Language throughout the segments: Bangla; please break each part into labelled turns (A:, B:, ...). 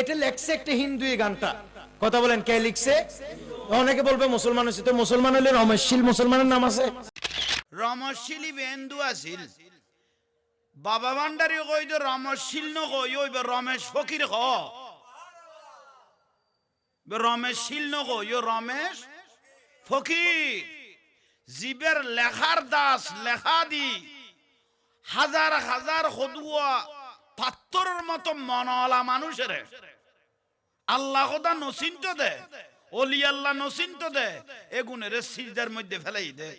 A: এটা লেখছে একটা হিন্দু গানটা। কথা বলেন, কে লিখছে? অনেকে বলবে মুসলমান হচ্ছে তো মুসলমান হলে রমেশশীল মুসলমানের নাম আছে?
B: বেন্দু আছিল। বাবা ভান্ডারি কই তো রমশীল ন কই? ওই রমেশ ফকির খ বে রমেশ শীল ন কই? রমেশ ফকির। জীবের লেখার দাস লেখা দি হাজার হাজার হদুয়া পাত্তরের মতো মনওয়ালা মানুষের। আল্লাহ খোদা নসিন্ত দে, অলি আল্লাহ নসিন্ত দে, এগুনের সিজদার মধ্যে ফেলাই দে।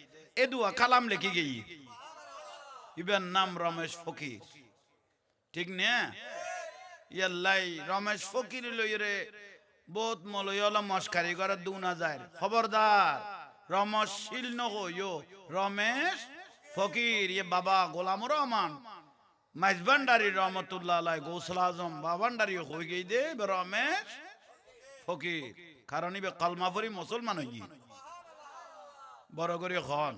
B: এদুয়া কালাম লেখি গেই। ইবের নাম রমেশ ফকির। ঠিক নে? ইয়াল্লাই, রমেশ ফকির লইরে বহুত মলয়লা মস্কারি করে দু না যায়। খবরদার, রমেশ শিল নগো রমেশ ফকির ইয়ে বাবা গোলাম রহমান। মাইজবান্ডারি রহমতুল্লাহ আলাই গৌসল আজম বাবান্ডারি হয়ে গই দে রমেশ ফকির, কারণ ইবে কালমা পড়ি মুসলমান হই বড় করে খন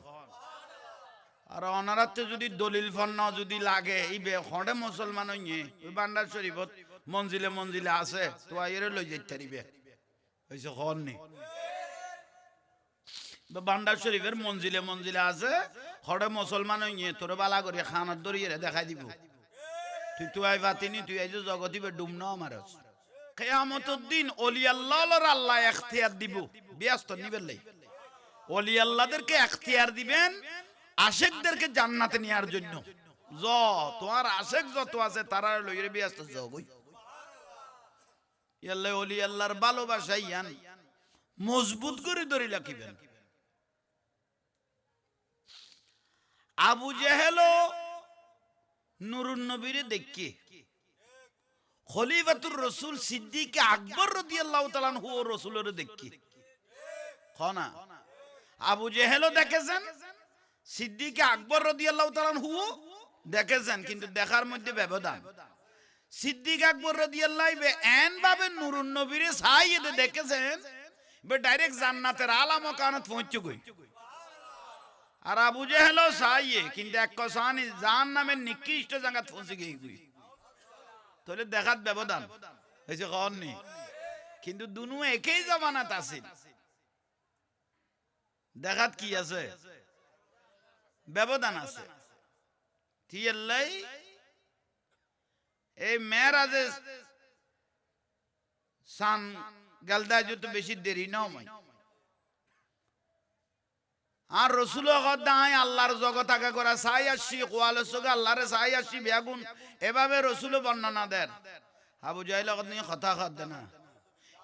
B: আর অনারাতে যদি দলিল ফন্ন যদি লাগে, ইবে খড়ে মুসলমান হইয়ে ওই বান্ডার শরীফত মঞ্জিলে মঞ্জিলে আছে, তো আইরে লই যাইতে পারিবে হইছে খন নি বান্ডার শরীফের মঞ্জিলে মঞ্জিলে আছে খড়ে মুসলমান হইয়ে তোর বালা করে খানার দরিয়ে দেখাই দিব। তুই তুই আই পাতিনি তুই আই যে জগতিবে ডুম ন আমারস। কেয়ামতের দিন অলি আল্লাহর আল্লাহ এখতিয়ার দিব। ব্যস্ত নিবেন লাই। অলি আল্লাহদেরকে এখতিয়ার দিবেন, আশেকদেরকে জান্নাতে নেওয়ার জন্য। য তোমার আশেক যত আছে, তারা লইরে ব্যস্ত যাবই ইয়াল্লাই অলি আল্লাহর ভালোবাসা ইয়ান। মজবুত করে ধরে রাখিবেন। আবু জেহেলো নুরুন নবীরে দেখি। খলিফাতুর রসুল সিদ্দিক আকবর রাদিয়াল্লাহু তাআলা হু রসুলের দেখি। খনা আবু জেহেলও দেখেছেন, সিদ্দিক আকবর রাদিয়াল্লাহু তাআলা হু দেখেছেন, কিন্তু দেখার মধ্যে ব্যবধান। সিদ্দিক আকবর রাদিয়াল্লাহু বে এন ভাবে নুরুন নবীরে সাইয়েদে দেখেছেন ডাইরেক্ট জান্নাতের আলা মকানত পৌঁছে গই। আর আবু জেহেলও সাইয়ে, কিন্তু এক কসানি জান নামের নিকৃষ্ট জায়গা পৌঁছে গই গই। তাহলে দেখাত ব্যবধান। হয়েছে কন নি। কিন্তু দুনু একই জমানাত আছে দেখাত কি আছে? ব্যবধান আছে। এই মেয়েরাজে সান গালদা যত বেশি দেরি নয় আর রসুল দাই আল্লাহর জগৎ আগে করা সাই আসছি, কোয়ালের সঙ্গে আল্লাহরে সাই আসছি, বেগুন। এভাবে রসুল বর্ণনা দেন। আবু জাহিল নিয়ে কথা খাদ্য না।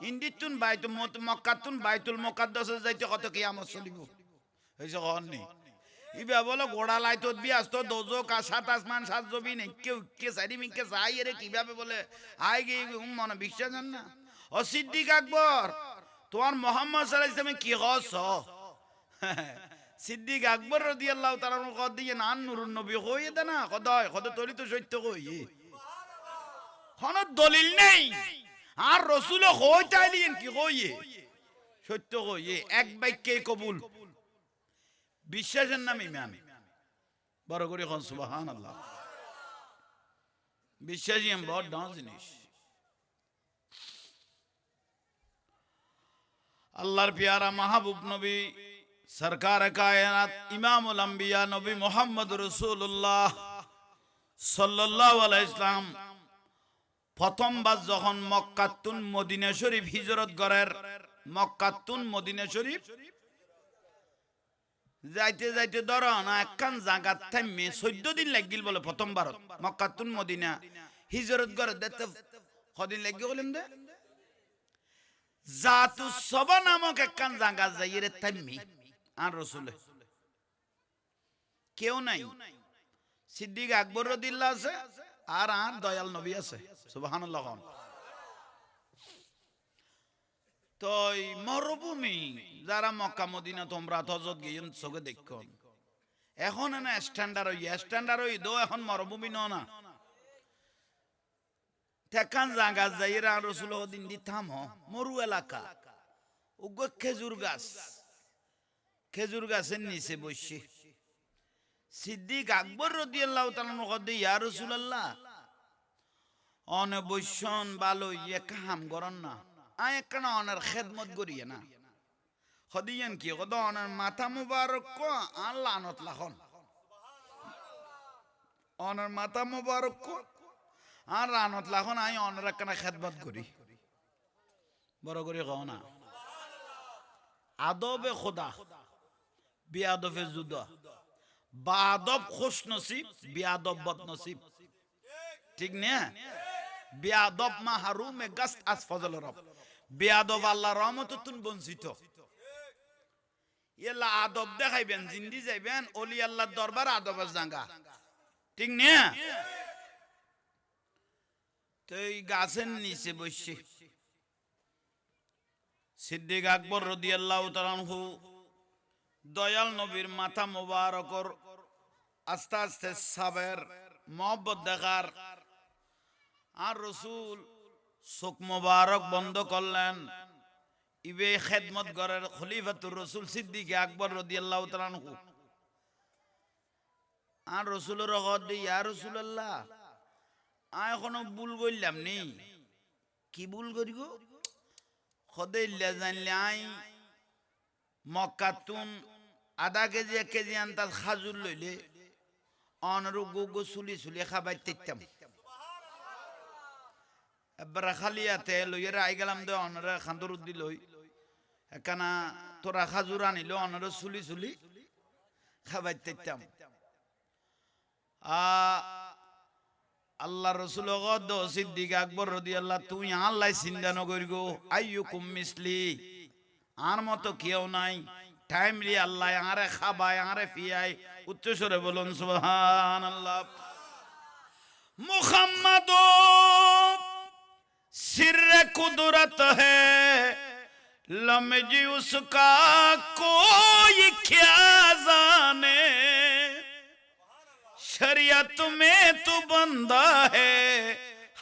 B: ইন্দিতুন বাইতুল মক্কাতুন বাইতুল মকাদ্দাসে যাইতে কত কি আমার চলিব হয়েছে কহনি ইবে বলো, গোড়া লাইত বি আসতো, দোজো কা সাত আসমান, সাত জবিন একে উকে সারি মিকে যাই এরে কীভাবে বলে? আই গে মনে বিশ্বাস না? ও সিদ্দিক আকবর, তোমার মোহাম্মদ সাল্লাল্লাহু আলাইহি ওয়াসাল্লাম কি হস সিদ্দিক আকবর আল্লাহ তাআলা কদ দিয়ে নান নুরুন নবী হইয়ে দে না? কদয় কদ তরি তো সত্য কইয়ে কোন দলিল নেই। আর রসুল হই চাইলিয়েন কি কইয়ে? সত্য কইয়ে। এক বাক্যে কবুল। বিশ্বাসের নাম ইমান। বড় করে এখন সুবাহান আল্লাহ বিশ্বাসী এম, বড় ডান জিনিস। আল্লাহর পিয়ারা মাহবুব নবী সরকার কায়নাত ইমামুল আম্বিয়া নবী মোহাম্মদ রসুল্লাহ আলাইহি ইসলাম প্রথমবার যখন মক্কাতুন মদিনা শরীফ হিজরত করার মক্কাতুন মদিনা শরীফ যাইতে যাইতে ধরো না একখান জাগাত থামে চোদ্দ দিন লাগিল বলে প্রথমবার। মক্কাতুন মদিনা হিজরত করে দেখতে কদিন লাগি বলিম দে? জাতু সবা নামক একখান জাগা যাইয়ে থামে। আর রসুলে। কেউ নাই। সিদ্দিক আকবর রদিল্লা আছে আর আর দয়াল নবী আছে। সুবহানাল্লাহ তো মরুভূমি, যারা মক্কা, মদিনা, তোমরা চোখে এখন না স্ট্যান্ডার্ড হই স্ট্যান্ডার্ড হই দো এখন মরুভূমি ন না। তেকান জাগা যাইরা রসুল দিন দি থাম, মরু এলাকা। উগ্র খেজুর গাছ। খেজুর গাছের নিচে বসে। সিদ্দিক আকবর রদিয়াল্লাহু তাআলা নকদ ইয়া রাসূলুল্লাহ অনবৈশ্যন ভালো ইয়ে কাম করন না। আই একখানা অনার খেদমত করিয়ে না। সদিয়েন কি কত অনার মাথা মুবারক ক আর লানত লাখন। অনার মাথা মুবারক ক আর লানত লাখন আই অনার একখানা খেদমত করি। বড় করে কও না। আদবে খোদা। বিয়াদবে জুদা বাদব খুশ নসিব বিয়াদব বদ নসিব ঠিক না? বিয়াদব মাহরুমে গাস্ত আস ফজল রব। বিয়াদব আল্লাহ রহমত তুন বঞ্চিত। এলা আদব দেখাইবেন, জিন্দি যাইবেন, অলি আল্লাহর দরবার আদবের জাঙ্গা। ঠিক না? তো এই গাছের নিচে বসছে। সিদ্দিক আকবর রদিয়াল্লাহু তাআলাহু দয়াল নবীর মাথা মোবারকর, আস্তে আস্তে সাবের মহব্বত দেখার। আর রসুল চোখ মোবারক বন্ধ করলেন। ইবে খেদমত গরের খলিফাতুর রসুল সিদ্দিক আকবর রদিয়াল্লাহু তাআলাহু আর রসুলের রগত দি ইয়া রসুলাল্লাহ আ এখনও ভুল করলাম নি। কি ভুল করি গো? খদে জানলে আই, মক্কাতুন আধা কেজি, এক কেজি আনতার খাজুর লইলে। অনরু গো চুলি চুলি খাবাই তেতাম। এবার খালিয়াতে লইয়ের আই গেলাম দে, অনরে খান্দর উদ্দি লই। একানা তোরা খাজুর আনিল, অনরে চুলি চুলি খাবাই তেতাম। আ আল্লাহ রসুল সিদ্দিক আকবর রদি আল্লাহ তুই আল্লাহ চিন্তা নগরি গো আইয়ু কুম মিসলি, আর মতো কেউ নাই। टाइम लिए अल्लाह यहाँ रे खाबा यहाँ रे फियाई उच्च सुरे बोलून सुबहान अल्लाह मुहम्मद सिर कुदरत है लमजी उसका कोई क्या जाने शरीयत में तू बंदा है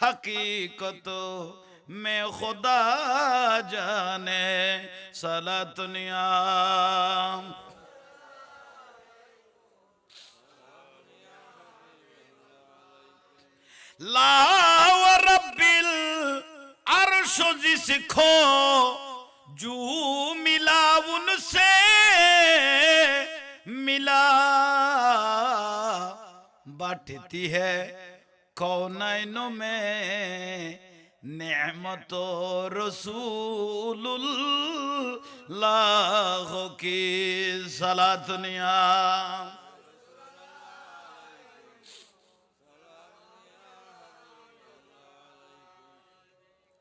B: हकीकत में खुदा जाने सला दुनिया लाव रब्बिल अर्श जिसको जू मिला उनसे मिला। बांटती है कौनैनों में নেমত রসুল কি সালাতনিয়া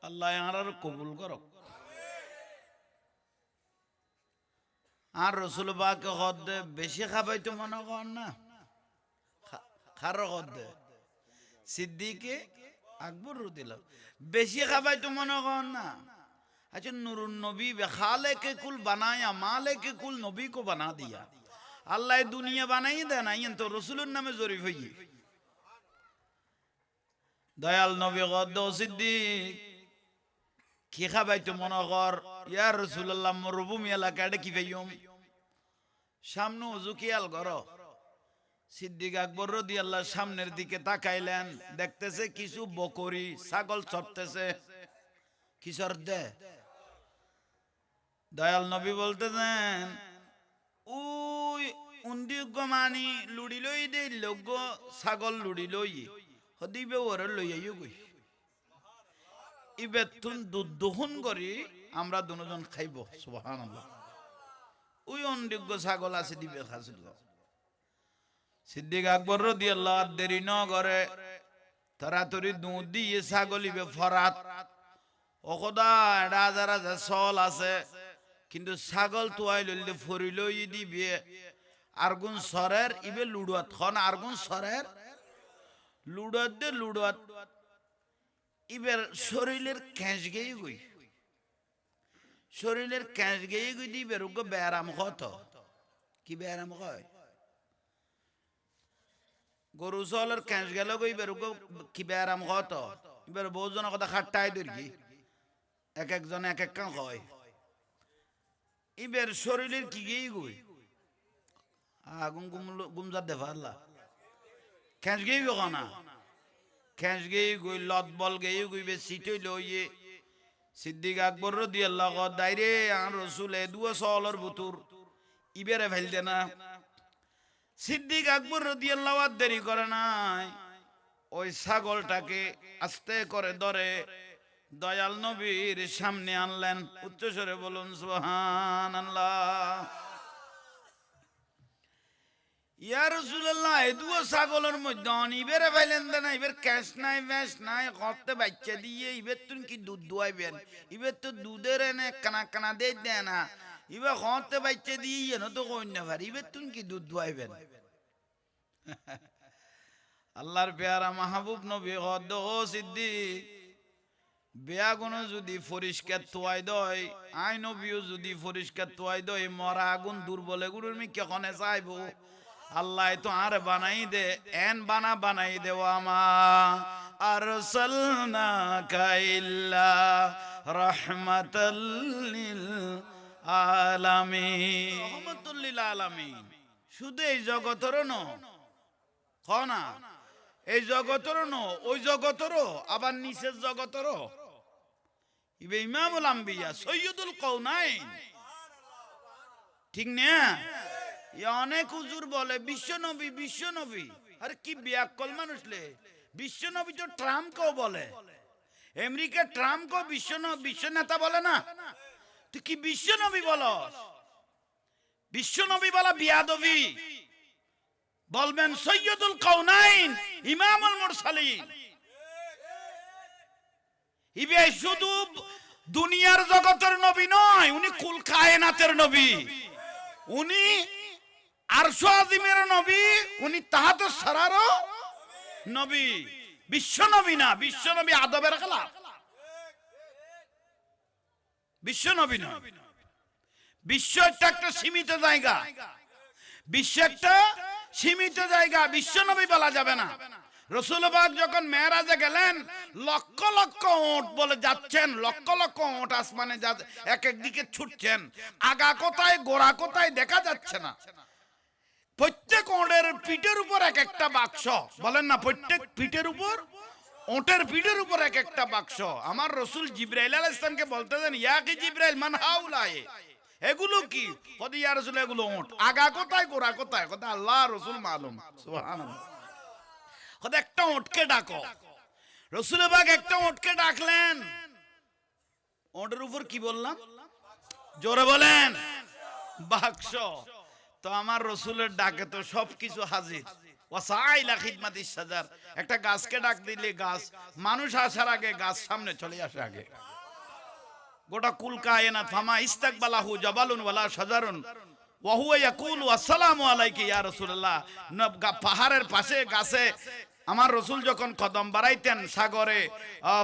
B: আল্লাহ আর কবুল কর। আর রসুল বাকে হদ দে বেশি খাবাই তো মনে কর না? খারো হদ দে সিদ্দিকে আকবর দিল বেশি খাবাই তো মনে কর না। আচ্ছা নুরুন নবী খালে কে কুল বানায়া মালে কে কুল নবী কো বানা দিয়া। আল্লাহ দুনিয়া বানাই দেন আইন তো রসুলের নামে জরিফ হইয়ে। দয়াল নবী গদ্দ সিদ্দিক, কি খাবাই তো মনে কর? ইয়ার রসুল্লাহ মরুভূমি এলাকাটা কি পাইম সামনে উজু কিয়াল করো। সিদ্দিক আকবর রদি আল্লাহ সামনের দিকে তাকাইলেন, দেখতেছে কিছু বকরি, ছাগল চড়তেছে। কি দে, দয়াল নবী বলতেছেন, উই উন্দিজ্ঞ মানি লুড়ি লই দে লোক ছাগল লুড়ি লই, হদিবে ওরে লই আইও গই ইবেতুন দুধ দহন করি, আমরা দুজন খাইব সুবহান আল্লাহ ওই অনযোগ্য ছাগল আছে, দিবে খাসিল সিদ্দিক আকবর রদি আল্লাহ দেরি ন করে। তাড়াতাড়ি দুধ দিয়ে ছাগল ইবে ফরাত। অকদা রাজা রাজা চল আছে। কিন্তু ছাগল তুয়াই লইলে ফরিল দিবে। আরগুন সরের ইবে লুড়ুয়াত, খন আরগুন সরের? লুড়ুয়াত দে লুড়ুয়াত। ইবের শরীরের ক্যাঁচ গেয়ে গই। শরীরের ক্যাঁচ গেয়ে গই দিবে রোগ ব্যায়াম কত? কি ব্যায়াম হয় গরু চলের ক্যাঁচ গেল গই বেরো কি ব্যায়াম কত এবার বহুজনের কথা খাট্টাই দরকি এক একজন এক এক কাম হয়। ইবের শরীরের কি গেই গই আগুন গুমজা দে পারলা ক্যাঁচ গেই না খেঁস গেই গই লত বল গেই গইবে সিটই লইয়ে সিদ্দিক আকবর রদি আল্লাহ দাইরে আর রসুল এ দুয়া সলর বুতুর ইবেরে ফেলতে না। সিদ্দিক আকবর রদি আল্লাহ দেরি করে নাই। ওই ছাগলটাকে আস্তে করে ধরে দয়াল নবীর সামনে আনলেন। উচ্চস্বরে বলুন সুহান আল্লাহ ইয়া রাসূলুল্লাহ, এই দুও ছাগলের মধ্যে অনিবেরে ফাইলেন ইবের ক্যাশ নাই ব্যাস নাই হতে বাচ্চা দিয়ে ইবের তুন কি দুধ দুয়াইবেন? ইবের তো দুধের এনে কানা কানা দে দেয় না। ইবে হতে বাচ্চা দিয়ে এনে তো কই না পারি ইবের তুন কি দুধ দুয়াইবেন? আল্লাহর পেয়ারা মাহবুব নবী হদ ও সিদ্দিক বেয়াগুনো যদি পরিষ্কার তোয়াই দয় আই নবীও যদি পরিষ্কার তোয়াই দয়, মরা আগুন দুর্বলে গুরুর মি কখনে চাইব? আল্লাহ তো আর বানাই দে, এন বানা বানাই দেওয়া মা আর সলনা কাইল্লা রহমাতাল্লিল আলামিন। রহমাতুল্লিল আলামিন। শুধু এই জগতের ন। না। এই জগতের ন, ওই জগতেরও, আবার নিচের জগতেরও। ইবে ইমামুল আম্বিয়া, সৈয়দুল কৌনাইন ঠিক না? অনেক হুজুর বলে বিশ্ব নবী বিশ্ব কি বিয়াকল মানুষ লে। বিশ্ব নবী তো ট্রাম্পকেও বলে। আমেরিকা ট্রাম্পকেও বিশ্ব বিশ্ব নেতা বলে না? তুই কি বিশ্ব নবী বল বিশ্ব নবী বলা বিয়াদবি। বলবেন সৈয়দুল কৌনাইন ইমামুল মুরসালিন। ইবে শুধু দুনিয়ার জগতের নবী নয়, উনি কুল কায়নাতের নবী। উনি আরশো আজিমের নবী, উনি তাহাত সারারও নবী। বিশ্ব নবী না বিশ্ব নবী আদবের খেলা বিশ্ব নবী বিশ্ব একটা একটা সীমিত জায়গা। বিশ্ব একটা সীমিত জায়গা। বিশ্ব নবী বলা যাবে না। রসুলবাগ যখন মেয়েরাজে গেলেন, লক্ষ লক্ষ ওট বলে যাচ্ছেন, লক্ষ লক্ষ ওট আসমানে এক এক দিকে ছুটছেন। আগা কোথায়, গোড়া কোথায় দেখা যাচ্ছে না। প্রত্যেক ওটের পিঠের উপর এক একটা বাক্স। বলেন না, প্রত্যেক পিঠের উপর ওটের পিঠের উপর এক একটা বাক্স। আমার রসুল জিব্রাইল আলাইহিস ইসলামকে বলতে দেন, ইয়া কি জিব্রাইল, মান হাউলায়ে? এগুলো কি? কদি, ইয়া রসুল, এগুলো ওট। আগা কোথায়, গোড়া কোথায়? কথা আল্লাহ রসুল মালুম। কথা একটা ওটকে ডাকো। রসুলের বাগ একটা ওটকে ডাকলেন। ওটের উপর কি বললাম? জোরে বলেন। বাক্স। তো আমার রসুলের ডাকে তো সবকিছু হাজির। একটা গাছকে ডাক দিলে গাছ, মানুষ আসার আগে গাছ সামনে চলে আসে আগে। গোটা ইস্তাকবালাহু জাবালুন আসসালামু আলাইকা ইয়া রাসূলুল্লাহ। পাহাড়ের পাশে গাছে আমার রসুল যখন কদম বাড়াইতেন সাগরে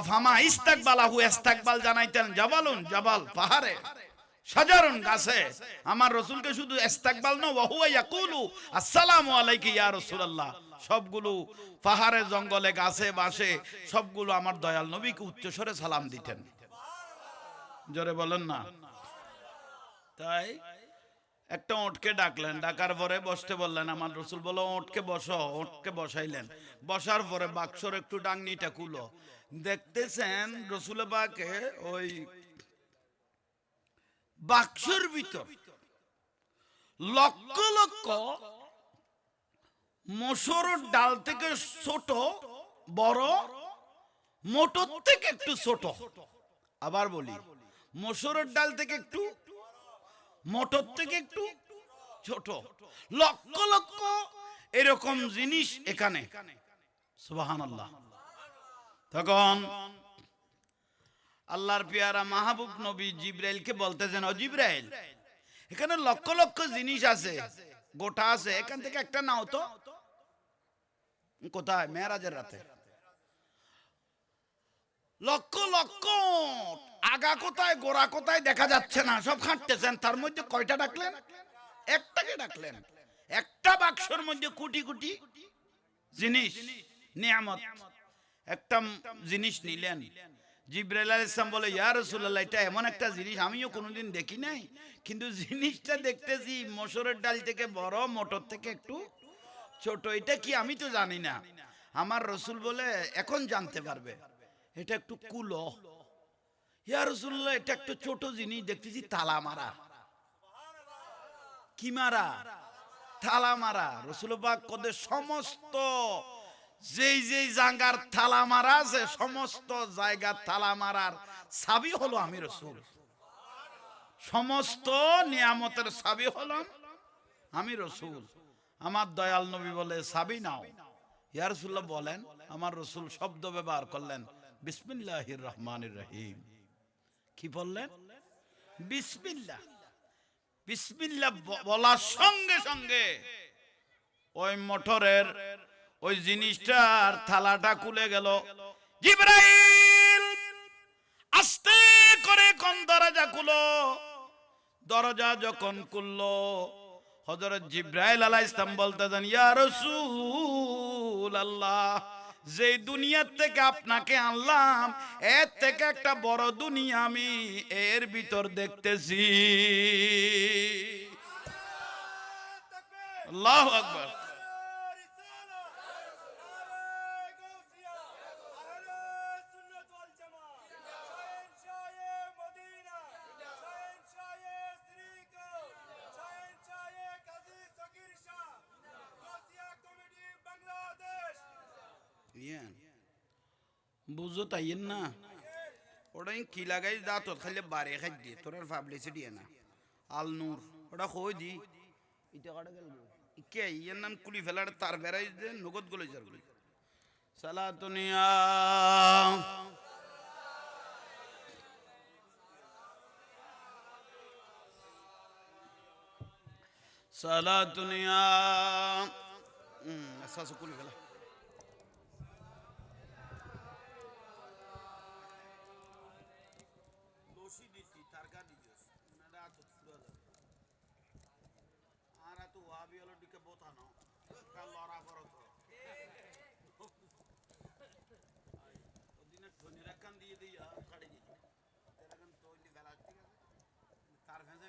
B: ফামা ইস্তাকবালাহু, ইস্তাকবাল জানাইতেন, জবালুন, জবাল, পাহাড়ে। সাজারুন গাছে আমার রসুলকে শুধু ইস্তাকবাল না ওয়া হুয়া ইয়াকুলু, আসসালামু আলাইকা ইয়া রাসূলুল্লাহ। সবগুলো পাহাড়ে, জঙ্গলে, গাছে বাসে সবগুলো আমার দয়াল নবীকে উচ্চস্বরে সালাম দিতেন। জোরে বলেন না। তাই একটা ওটকে ডাকলেন, ডাকার পরে বসতে বললেন, আমার রসুল বলো ওটকে বসো, ওটকে বসাইলেন। বসার পরে বাক্সর একটু ডাংনিটা কুলো দেখতেছেন রসুল বাকে ওই বাক্সর ভিতর। লক্ষ লক্ষ মসুরের ডাল থেকে ছোট, বড়, মোটর থেকে একটু ছোট। আবার বলি মসুরের ডাল থেকে একটু, মোটর থেকে একটু ছোট। লক্ষ লক্ষ এরকম জিনিস এখানে। আল্লাহ তখন আল্লাহর পিয়ারা মাহবুব নবী জিব্রাইলকে বলতেছেন, ও জিব্রাইল, এখানে লক্ষ লক্ষ জিনিস আছে, গোটা আছে, এখান থেকে একটা নাও তো। কোথায়? মেয়েরাজের রাতে। লক্ষ লক্ষ আগা কোথায়, গোড়া কোথায় দেখা যাচ্ছে না, সব খাটতেছেন। তার মধ্যে কয়টা ডাকলেন? একটাকে ডাকলেন। একটা বাক্সর মধ্যে কোটি কোটি জিনিস, নিয়ামত। একটা জিনিস নিলেন। জিব্রাইল আলাইহিস সালাম বলে, ইয়া রাসূলুল্লাহ, এটা এমন একটা জিনিস, আমিও কোনোদিন দেখি নাই। কিন্তু জিনিসটা দেখতেছি, মসুরের ডাল থেকে বড়, মোটর থেকে একটু ছোট, এটা কি আমি তো জানি না। আমার রসুল বলে, এখন জানতে পারবে। এটা একটু কুলো। ইয়া রসুল্লাহ এটা একটু ছোট জিনিস, দেখতেছি তালা মারা। কি মারা? থালা মারা। রসুলবাগ কদের সমস্ত যেই যেই জায়গার থালা মারা আছে, সমস্ত জায়গার থালা মারার সাবি হলো আমি রসুল। সমস্ত নিয়ামতের সাবি হলাম আমি রসুল। আমার দয়াল নবী বলে, সাবি নাও। ইয়া রসুল্লাহ বলেন, আমার রসুল শব্দ ব্যবহার করলেন, বিসমিল্লাহির রহমানির রহিম। কি বললেন? বিসমিল্লাহ। বিসমিল্লাহ বলার সঙ্গে সঙ্গে ওই মোটরের ওই জিনিসটার থালাটা খুলে গেল। জিব্রাইল আস্তে করে কোন দরজা খুলো। দরজা যখন খুললো, হযরত জিব্রাইল আলাইহিস সালাম বলতে দেন ইয়া রাসূল আল্লাহ যে দুনিয়ার থেকে আপনাকে আনলাম, এর থেকে একটা বড় দুনিয়া আমি এর ভিতর দেখতেছি। আল্লাহু আকবার ইয়ে, বুঝো তাইয়েন না? ওটা কি লাগাই দা তো খালি বারে খাই দিয়ে তোর আর পাবলিসিটি না। আল নূর ওটা কই দি? ইটা কাটা গেল কে ইয়ের নাম কুলি ফেলার তার বেড়াই দে নগদগুলো যারগুলো। সালাতুনিয়া সালাতুনিয়া হুম আচ্ছা কুলি ফেলা দোষী দিতি তারকা দিছস নাডা তো পুরো যাবে আর তো ওয়াবি হলো দিকে বোতানো কাল লড়া করো তো ওদিনে ধনী রাখান দিয়ে দিয়া ছাড়ি দিই এরকম তৈরি বেলা ঠিক আছে তার ফেঁসে